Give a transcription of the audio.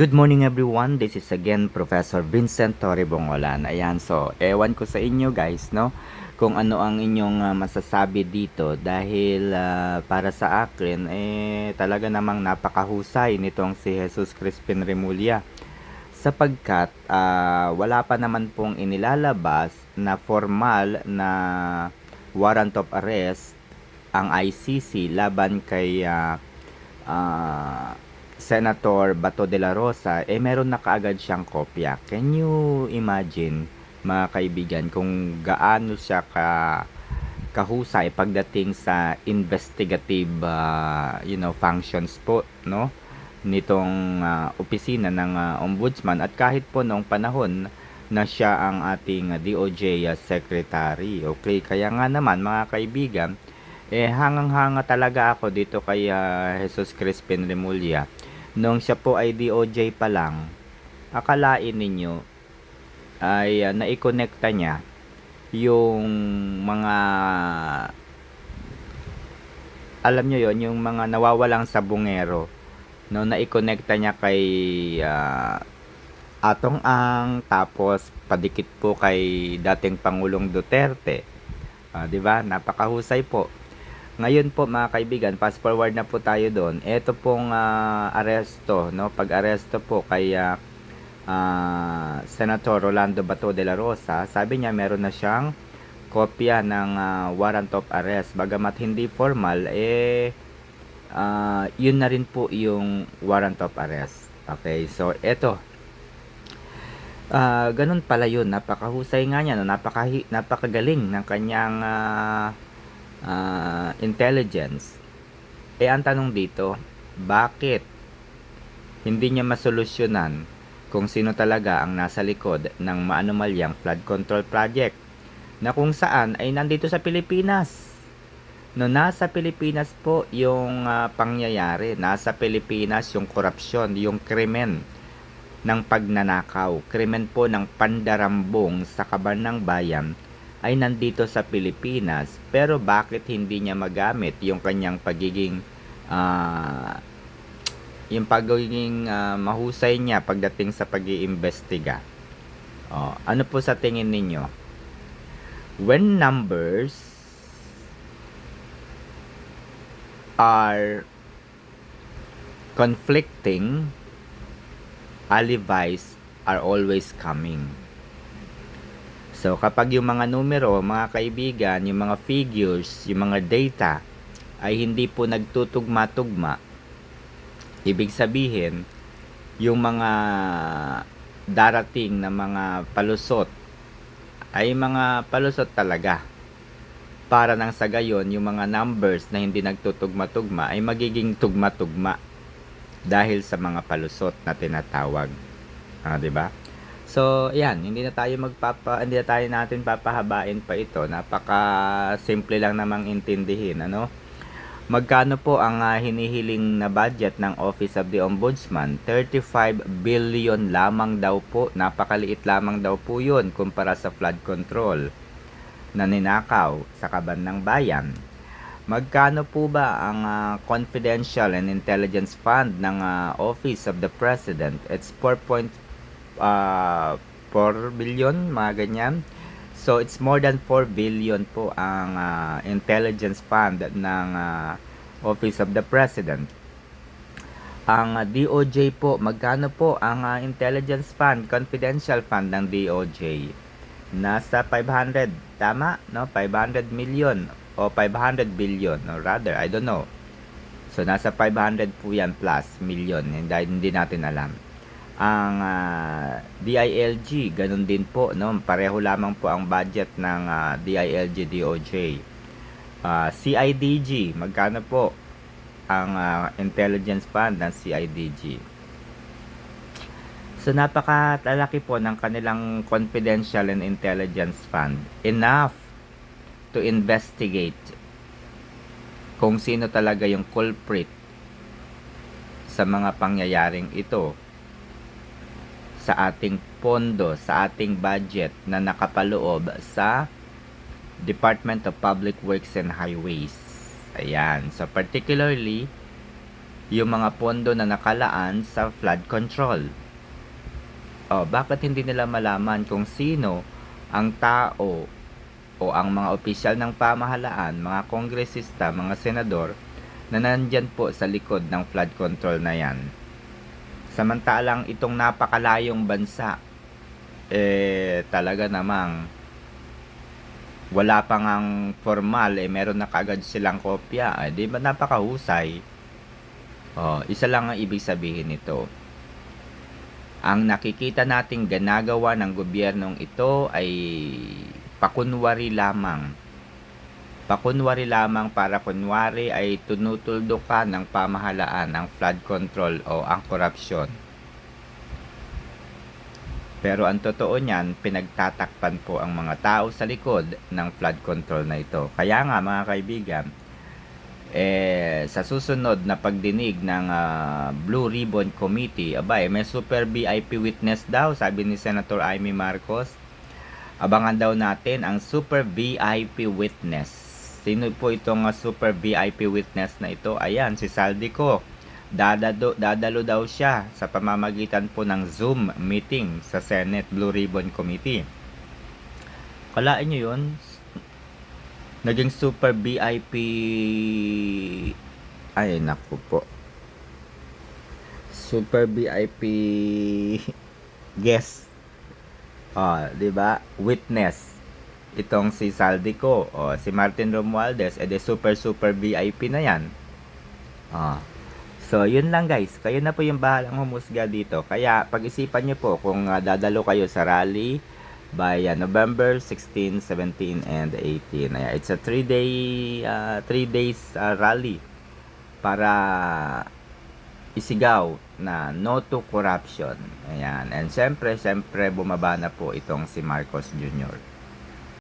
Good morning everyone. This is again Professor Vincent Torre Bongolan. Ayan, so ewan ko sa inyo guys, no? Kung ano ang inyong ah, masasabi dito dahil ah, para sa akin eh talaga namang napakahusay nitong si Jesus Crispin Remulla sapagkat ah, wala pa naman pong inilalabas na formal na warrant of arrest ang ICC laban kay ah, ah, Senator Bato de la Rosa, eh meron na kaagad siyang kopya. Can you imagine, mga kaibigan, kung gaano siya ka kahusay pagdating sa investigative ah, you know functions po no? Nitong ah, opisina ng ah, ombudsman. At kahit po noong panahon na siya ang ating DOJ ah, secretary. Okay kaya nga naman mga kaibigan eh hangang-hanga talaga ako dito kay ah, Jesus Crispin Remulla nung siya po ay DOJ pa lang akalain ninyo ay uh, naikonekta niya yung mga alam nyo yon yung mga nawawalang sabungero no naikonekta niya kay ah, Atong Ang tapos padikit po kay dating Pangulong Duterte. Ah, 'di ba? Napakahusay po ngayon po mga kaibigan, fast forward na po tayo doon. Ito pong ah, aresto, no? Pag-aresto po kay ah, ah, Senator Rolando Bato de la Rosa, sabi niya meron na siyang kopya ng ah, warrant of arrest. Bagamat hindi formal, eh ah, yun na rin po yung warrant of arrest. Okay, so ito. Ah, ganun pala yun. Napakahusay nga niya, no? Napakahi, napakagaling ng kanyang ah, ah, intelligence. Eh ang tanong dito, bakit hindi niya masolusyonan kung sino talaga ang nasa likod ng maanomalyang flood control project na kung saan ay nandito sa Pilipinas. No nasa Pilipinas po yung ah, pangyayari, nasa Pilipinas yung korupsyon, yung krimen ng pagnanakaw, krimen po ng pandarambong sa kaban ng bayan ay nandito sa Pilipinas pero bakit hindi niya magamit yung kanyang pagiging ah, yung pagiging ah, mahusay niya pagdating sa pag-iimbestiga. Oh, ano po sa tingin ninyo? When numbers are conflicting, alibis are always coming. So, kapag yung mga numero, mga kaibigan, yung mga figures, yung mga data, ay hindi po nagtutugma-tugma, ibig sabihin, yung mga darating na mga palusot, ay mga palusot talaga. Para nang sa gayon, yung mga numbers na hindi nagtutugma-tugma ay magiging tugma-tugma dahil sa mga palusot na tinatawag. Ah, 'di ba? So, yan, hindi na tayo magpapa hindi na tayo natin papahabain pa ito. Napaka simple lang namang intindihin, ano? Magkano po ang ah, hinihiling na budget ng Office of the Ombudsman? 35 billion lamang daw po. Napakaliit lamang daw po 'yun kumpara sa flood control na ninakaw sa kaban ng bayan. Magkano po ba ang ah, confidential and intelligence fund ng ah, Office of the President? It's 4.4 billion, mga ganyan. So, it's more than 4 billion po ang ah, intelligence fund ng ah, Office of the President. Ang ah, DOJ po, magkano po ang ah, intelligence fund, confidential fund ng DOJ? Nasa 500, tama? No? 500 million o 500 billion, no? rather, I don't know. So, nasa 500 po yan plus million, hindi, hindi natin alam. Ang ah, DILG, ganun din po, no? pareho lamang po ang budget ng ah, DILG DOJ. Ah, CIDG, magkano po ang ah, intelligence fund ng CIDG? So napakalalaki po ng kanilang confidential and intelligence fund. Enough to investigate kung sino talaga yung culprit sa mga pangyayaring ito sa ating pondo, sa ating budget na nakapaloob sa Department of Public Works and Highways. Ayan. So particularly yung mga pondo na nakalaan sa flood control. Oh, bakit hindi nila malaman kung sino ang tao o ang mga opisyal ng pamahalaan, mga kongresista, mga senador na nandyan po sa likod ng flood control na yan. Samantalang itong napakalayong bansa, eh talaga namang wala pa ngang formal, eh meron na kagad silang kopya. Eh, di ba napakahusay? Oh, isa lang ang ibig sabihin nito. Ang nakikita nating ginagawa ng gobyernong ito ay pakunwari lamang. Pakunwari lamang para kunwari ay tunutuldukan ng pamahalaan ang flood control o ang korupsyon. Pero ang totoo niyan, pinagtatakpan po ang mga tao sa likod ng flood control na ito. Kaya nga mga kaibigan, eh, sa susunod na pagdinig ng ah, Blue Ribbon Committee, abay, may super VIP witness daw, sabi ni Senator Amy Marcos. Abangan daw natin ang super VIP witness. Sino po itong ah, super VIP witness na ito? Ayan, si Saldico. Dadado, dadalo daw siya sa pamamagitan po ng Zoom meeting sa Senate Blue Ribbon Committee. Kalain nyo yun? Naging super VIP ay naku po. Super VIP guest. Ah, 'di ba? Witness. Itong si Saldico o si Martin Romualdez, de super super VIP na 'yan. Ah. So, yun lang guys. Kayo na po yung bahalang humusga dito. Kaya, pag-isipan nyo po kung ah, dadalo kayo sa rally by ah, November 16, 17, and 18. Ayan, it's a 3-day 3 days ah, rally para isigaw na no to corruption. Ayan. And syempre, syempre bumaba na po itong si Marcos Jr.